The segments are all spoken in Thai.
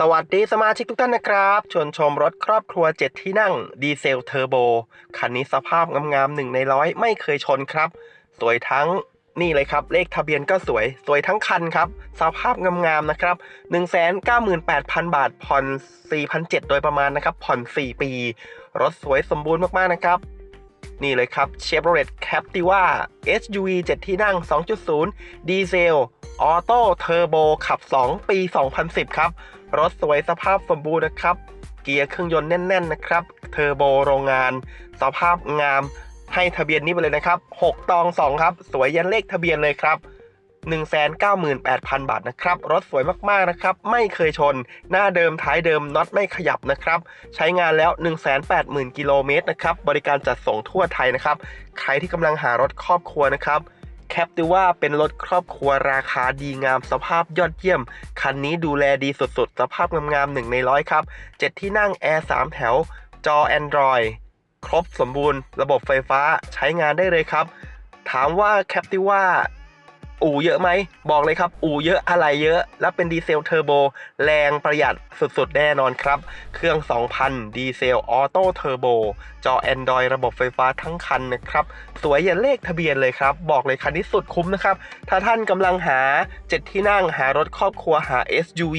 สวัสดีสมาชิกทุกท่านนะครับชวนชมรถครอบครัว 7 ที่นั่ง ดีเซลเทอร์โบ คันนี้สภาพงามๆหนึ่งในร้อยไม่เคยชนครับ สวยทั้งนี่เลยครับ เลขทะเบียนก็สวย สวยทั้งคันครับ สภาพงามๆนะครับ 198,000 บาท ผ่อน 4,700 โดยประมาณนะครับ ผ่อน 4 ปี รถสวยสมบูรณ์มากๆนะครับ นี่เลยครับ Chevrolet Captiva SUV 7 ที่นั่ง 2.0 ดีเซล ออโต้เทอร์โบขับ 2 ปี 2010 ครับ รถสวยสภาพสมบูรณ์นะครับ เกียร์เครื่องยนต์แน่น ๆ นะครับ เทอร์โบโรงงาน สภาพงาม ให้ทะเบียนนี้ไปเลยนะครับ 6 ตอง 2 ครับ สวยยันเลขทะเบียนเลยครับ 198,000 บาทนะครับ รถสวยมากๆนะครับ ไม่เคยชน หน้าเดิมท้ายเดิมน็อตไม่ขยับนะครับ ใช้งานแล้ว 180,000 กิโลเมตรนะครับ บริการจัดส่งทั่วไทยนะครับ ใครที่กำลังหารถครอบครัวนะครับแคปติว่าเป็นรถครอบครัวราคาดีงามสภาพยอดเยี่ยม คันนี้ดูแลดีสุดๆ สภาพงามๆหนึ่งในร้อยครับ 7 ที่นั่งแอร์3แถว จอ Android ครบสมบูรณ์ ระบบไฟฟ้าใช้งานได้เลยครับ ถามว่าแคปติว่า อู่เยอะไหม บอกเลยครับ อู่เยอะอะไรเยอะ และเป็นดีเซลเทอร์โบ แรงประหยัดสุดๆ แน่นอนครับ เครื่อง 2,000 ดีเซลออโต้เทอร์โบ จอ Android ระบบไฟฟ้าทั้งคันนะครับ สวยอย่าเลขทะเบียนเลยครับ บอกเลยคันนี้สุดคุ้มนะครับ ถ้าท่านกำลังหา 7 ที่นั่งหารถครอบครัวหา SUV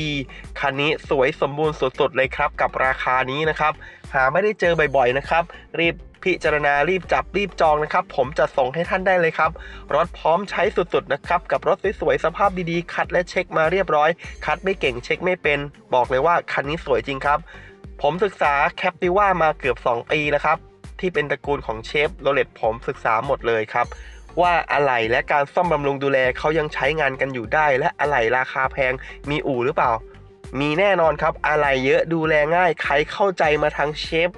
คันนี้สวยสมบูรณ์สุดๆ เลยครับ กับราคานี้นะครับหาไม่ได้เจอบ่อยๆนะครับ รีบพิจารณารีบจับรีบจองนะครับ ผมจะส่งให้ท่านได้เลยครับ รถพร้อมใช้สุดๆนะครับ กับรถสวยๆสภาพดีๆ คัดและเช็คมาเรียบร้อย คัดไม่เก่งเช็คไม่เป็น บอกเลยว่าคันนี้สวยจริงครับ ผมศึกษาแคปติว่ามาเกือบ 2 ปีแล้วครับที่เป็นตระกูลของเชฟโรเลตผมศึกษาหมดเลยครับ ว่าอะไหล่และการซ่อมบำรุงดูแลเขายังใช้งานกันอยู่ได้ และอะไหล่ราคาแพงมีอู่หรือเปล่า มีแน่นอนครับ อะไหล่เยอะดูแลง่าย ใครเข้าใจมาทางเชฟ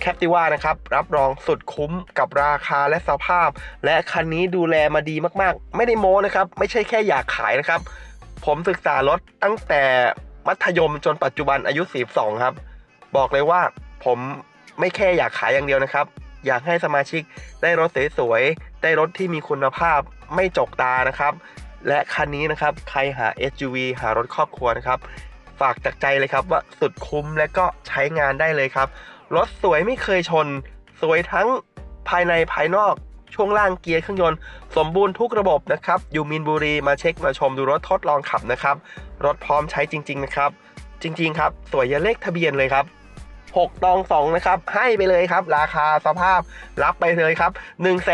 แคปติว่านะครับ รับรองสุดคุ้มกับราคาและสภาพ และคันนี้ดูแลมาดีมากๆ ไม่ได้โม้นะครับ ไม่ใช่แค่อยากขายนะครับ ผมศึกษารถตั้งแต่มัธยมจนปัจจุบันอายุ42ครับ บอกเลยว่าผมไม่แค่อยากขายอย่างเดียวนะครับ อยากให้สมาชิกได้รถสวยๆได้รถที่มีคุณภาพไม่จกตานะครับ และคันนี้นะครับใครหา SUV หารถครอบครัวนะครับ ฝากจากใจเลยครับว่าสุดคุ้มและก็ใช้งานได้เลยครับ รถสวยไม่เคยชน สวยทั้งภายในภายนอกช่วงล่างเกียร์เครื่องยนต์ สมบูรณ์ทุกระบบนะครับ อยู่มินบุรีมาเช็คมาชมดูรถทดลองขับนะครับ รถพร้อมใช้จริง ๆ นะครับ จริง ๆ ครับ สวยอยาเลขทะเบียนเลยครับ 6 ตอง 2 นะครับ ให้ไปเลยครับ ราคาสภาพรับไปเลยครับ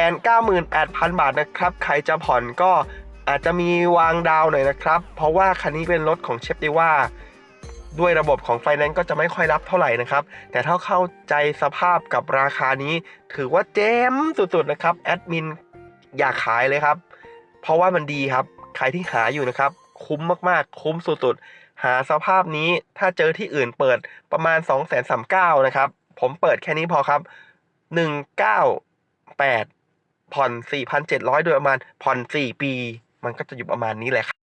198,000 บาทนะครับ ใครจะผ่อนก็ อาจจะมีวางดาวหน่อยนะครับ เพราะว่าคันนี้เป็นรถของเชฟติว่าด้วยระบบของไฟแนนซ์ก็จะไม่ค่อยรับเท่าไหร่นะครับ แต่ถ้าเข้าใจสภาพกับราคานี้ ถือว่าเจ๋มสุดๆนะครับแอดมินอยากขายเลยครับ เพราะว่ามันดีครับ ใครที่หาอยู่นะครับ คุ้มมากๆ คุ้มสุดๆ หาสภาพนี้ถ้าเจอที่อื่นเปิดประมาณ 2 3 9 0 0นะครับ ผมเปิดแค่นี้พอครับ 198 ผ่อน 4,700 โดยประมาณผ่อน 4 ปี มันก็จะอยู่ประมาณนี้แหละครับ